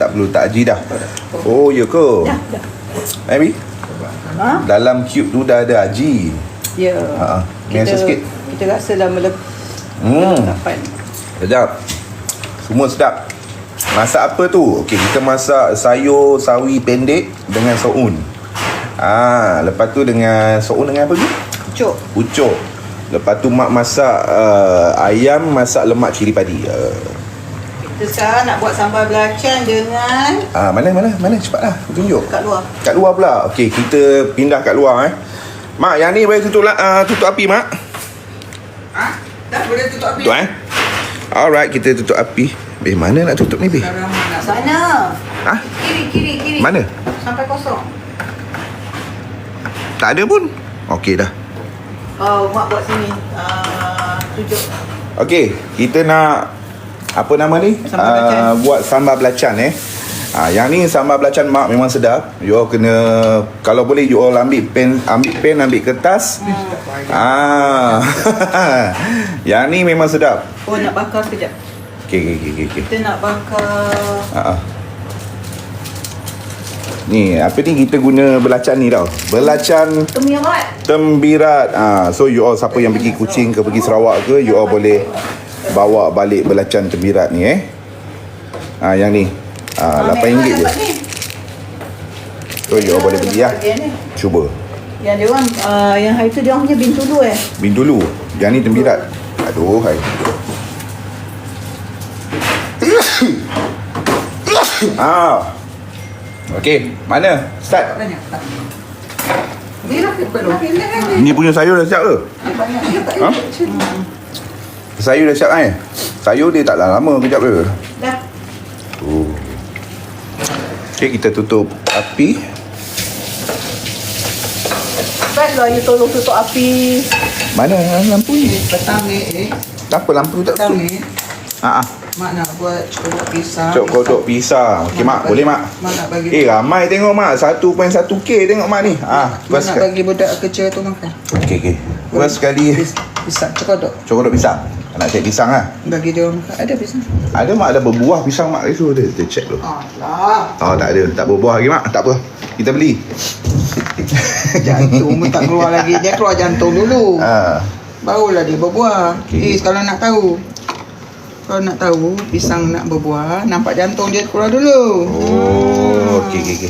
Tak perlu tak haji dah. Oh, ya ke? Dah, dah. Maybe Ha? dalam cube tu dah ada haji. Ya. Ha, biasa sikit. Kita rasa dah melep Hmm. melekapan. Sedap. Semua sedap. Masak apa tu? Okey, kita masak sayur sawi pendek dengan soun. Ah, lepas tu dengan soun dengan apa tu? Cuk. Ucok. Lepas tu mak masak uh, ayam masak lemak cili padi. Uh, Kita sekarang nak buat sambal belacan dengan ah, mana mana mana cepatlah tunjuk. kat luar. Kat luar pula. Okey, kita pindah kat luar eh. Mak, yang ni boleh tutup la- uh, tutup api, mak. Ha? Dah boleh tutup api? Tutup eh. Alright, kita tutup api. Eh, mana nak tutup ni, Beh? Sekarang nak Sana. Ha? Kiri, kiri, kiri. Mana? Sampai kosong. Tak ada pun. Okey dah. Oh, mak buat sini. Uh, tujuk. Okey, kita nak apa nama ni? Sambal belacan. Ah, buat sambal belacan eh. Ah, yang ni sambal belacan mak memang sedap. You all kena kalau boleh you all ambil pen, ambil pen, ambil kertas. Ah. yang ni memang sedap. Oh, nak bakar sekejap. Okey, okey, okey, okey. Kita nak bakar Ah. ah. Ni, apa ni kita guna belacan ni tau. Belacan tembirat. Tembirat. Ah, so you all siapa yang pergi Kuching ke pergi Sarawak ke, you all boleh bawa balik belacan tembirat ni eh. Ah, yang ni. Ah, RM8 je. So you all boleh beli lah. Ni. Cuba. Yang dia orang uh, yang hari tu dia orang punya bin dulu eh. Bin dulu. Yang ni tembirat. Aduh, hai. ah. Okey, mana? Start. Banyak tak? Dia lah kita dulu. Ni punya sayur dah siap ke? Ha? Sayur dah siap kan? Sayur dia taklah lama kejap ke? Dah. Oh. Okay, kita tutup api. Best lah you tolong tutup api. Mana lampu ni? Petang ni eh. Tak apa lampu tak Petang tutup. ni. Ha ah. Mak nak buat kodok pisang. Cok kodok pisang. Okey mak, boleh mak? Mak nak bagi. Eh ramai tengok mak. 1.1k tengok mak ni. Ah, Mak nak bagi budak kecil tu makan. Okey okey. First sekali Pis- Pisang cokodok. cok kodok pisang. Nak cek pisang lah. Bagi dia orang makan. Ada pisang. Ada mak ada berbuah pisang mak itu dia. Kita check dulu. Alah. Oh tak ada. Tak berbuah lagi mak. Tak apa. Kita beli. Jantung pun tak keluar lagi. Dia keluar jantung dulu. Ah. Barulah dia berbuah. Okey. Eh, kalau nak tahu. Kalau nak tahu pisang nak berbuah, nampak jantung dia keluar dulu. Oh, okey okey okey.